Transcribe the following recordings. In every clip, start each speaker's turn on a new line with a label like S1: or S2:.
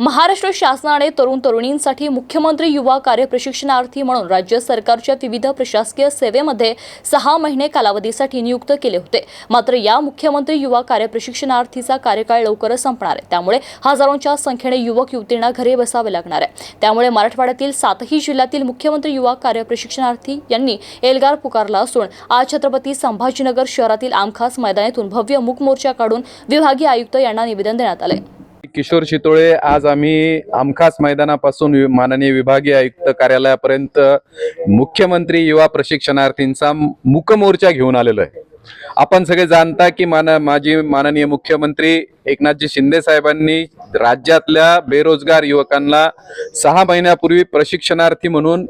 S1: महाराष्ट्र शासनाने तरुण तरुणींसाठी मुख्यमंत्री युवा कार्य प्रशिक्षणार्थी म्हणून राज्य सरकारच्या विविध प्रशासकीय सेवेमध्ये सहा महिने कालावधीसाठी नियुक्त केले होते. मात्र या मुख्यमंत्री युवा कार्य प्रशिक्षणार्थीचा कार्यकाळ लवकरच संपणार आहे. त्यामुळे हजारोंच्या संख्येने युवक युवतींना घरी बसावे लागणार आहे. त्यामुळे मराठवाड्यातील सातही जिल्ह्यातील मुख्यमंत्री युवा कार्य प्रशिक्षणार्थी यांनी एल्गार पुकारला असून आज छत्रपती संभाजीनगर शहरातील आमखास मैदानातून भव्य मूक मोर्चा काढून विभागीय आयुक्त यांना निवेदन देण्यात आले
S2: किशोर शितोळे आज आम्ही आमखास मैदानापासून वि- माननीय विभागीय आयुक्त कार्यालयापर्यंत मुख्यमंत्री युवा प्रशिक्षणार्थींचा मुकमोर्चा घेऊन आलेलो आहे. आपण सगळे जाणता की मान माजी माननीय मुख्यमंत्री एकनाथजी शिंदे साहेबांनी राज्यातल्या बेरोजगार युवकांना सहा महिन्यापूर्वी प्रशिक्षणार्थी म्हणून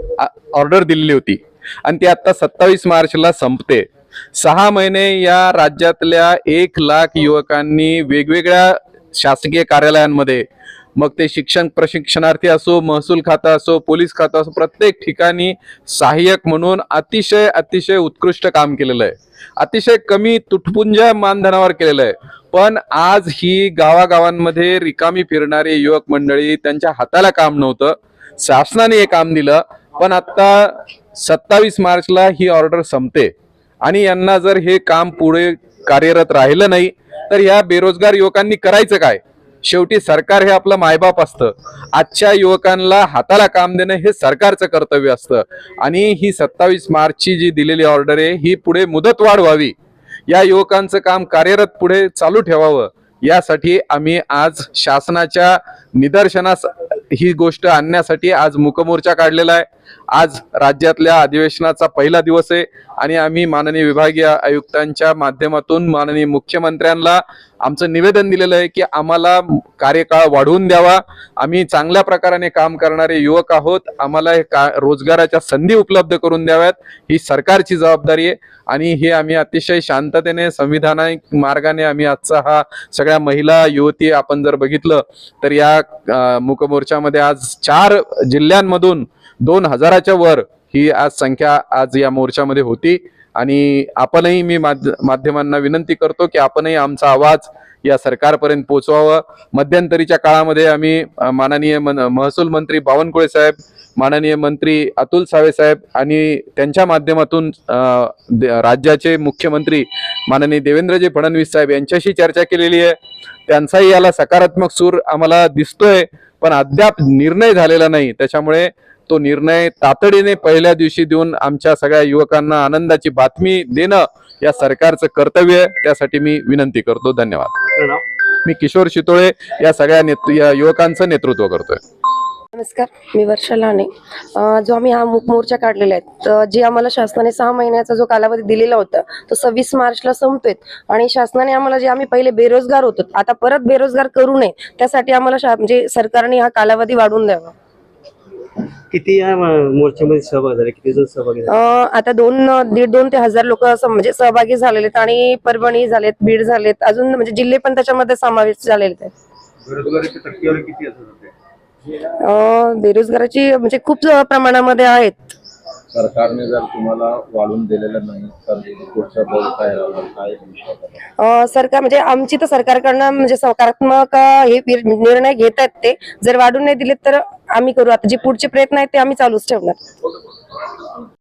S2: ऑर्डर दिलेली होती आणि ती आता सत्तावीस मार्चला संपते. सहा महिने या राज्यातल्या एक लाख युवकांनी वेगवेगळ्या शासकीय कार्यालयांमध्ये. मग ते शिक्षण प्रशिक्षणार्थी असो महसूल खातं असो पोलीस खातं असो प्रत्येक ठिकाणी सहाय्यक म्हणून अतिशय अतिशय उत्कृष्ट काम केलेलं आहे. अतिशय कमी तुटपुंज मानधनावर केलेलं आहे. पण आज ही गावागावांमध्ये रिकामी फिरणारी युवक मंडळी त्यांच्या हाताला काम नव्हतं. शासनाने हे काम दिलं पण आता सत्तावीस मार्चला ही ऑर्डर संपते. आणि यांना जर हे काम पुढे कार्यरत राहिलं नाही तर या बेरोजगार युवकांनी करायचं काय? शेवटी सरकार हे आपलं मायबाप असतं. आजच्या युवकांना हाताला काम देणं हे सरकारचं कर्तव्य असतं. आणि ही सत्तावीस मार्चची जी दिलेली ऑर्डर आहे ही पुढे मुदतवाढ व्हावी. या युवकांचं काम कार्यरत पुढे चालू ठेवावं. यासाठी आम्ही आज शासनाच्या निदर्शनास ही गोष्ट आणण्यासाठी आज मुकमोर्चा काढलेला आहे. आज राज्यातल्या अधिवेशनाचा पहिला दिवस आहे आणि आम्ही माननीय विभागीय आयुक्तांच्या माध्यमातून माननीय मुख्यमंत्र्यांना आमचं निवेदन दिलेलं आहे की आम्हाला कार्यकाळ वाढवून द्यावा. आम्ही चांगल्या प्रकाराने काम करणारे युवक आहोत. आम्हाला हे का रोजगाराच्या संधी उपलब्ध करून द्याव्यात. ही सरकारची जबाबदारी आहे आणि हे आम्ही अतिशय शांततेने संविधानिक मार्गाने आम्ही आजचा हा सगळ्या महिला युवती आपण जर बघितलं तर या मुकमोर्चामध्ये आज चार जिल्ह्यांमधून दोन हजाराच्या वर ही आज संख्या आज या मोर्चामध्ये होती. आणि आपणही मी माध्यमांना विनंती करतो की आपणही आमचा आवाज या सरकारपर्यंत पोचवावं. मध्यंतरीच्या काळामध्ये आम्ही माननीय मन महसूल मंत्री बावनकुळे साहेब माननीय मंत्री अतुल सावे साहेब आणि त्यांच्या माध्यमातून राज्याचे मुख्यमंत्री माननीय देवेंद्रजी फडणवीस साहेब यांच्याशी चर्चा केलेली आहे. त्यांचाही याला सकारात्मक सूर आम्हाला दिसतोय पण अद्याप निर्णय झालेला नाही. त्याच्यामुळे तो निर्णय तातडीने पहिल्या दिवशी देऊन आमच्या सगळ्या युवकांना आनंदाची बातमी देणं या सरकारचं कर्तव्य आहे. त्यासाठी मी विनंती करतो. धन्यवाद. मी किशोर शितोळे या सगळ्या नेतृ या युवकांचं नेतृत्व करतोय.
S3: नमस्कार. मी वर्षा लाने जो आम्ही हा मोर्चा काढलेला आहे तर जे आम्हाला शासनाने सहा महिन्याचा जो कालावधी दिलेला होता तो सव्वीस मार्चला संपतोय. आणि शासनाने आम्हाला जे आम्ही पहिले बेरोजगार होतो आता परत बेरोजगार करू नये त्यासाठी आम्हाला म्हणजे सरकारने हा कालावधी वाढवून द्यावा.
S4: किती या म- मोर्चामध्ये सहभाग झाले? किती जण सहभागी झाले?
S3: आता दोन दीड दोन ते हजार लोक म्हणजे सहभागी झालेले आहेत आणि परभणी झालेत बीड झालेत. अजून म्हणजे जिल्हे पण त्याच्यामध्ये समावेश झालेले आहेत.
S5: बेरोजगारीची टक्केवारी किती
S3: अं, बेरोजगाराची म्हणजे खूप प्रमाणामध्ये आहेत.
S5: सरकारने जर तुम्हाला वाढून दिलेलं नाही तर पुढचा पाऊल काय राहणार? काय
S3: अ, सरकार म्हणजे आमची तर सरकारकडनं म्हणजे सकारात्मक अ, हे विर- निर्णय घेत आहेत ते. जर वाढून नाही दिले तर आम्ही करू. आता जे पुढचे प्रयत्न आहेत ते आम्ही चालूच ठेवणार.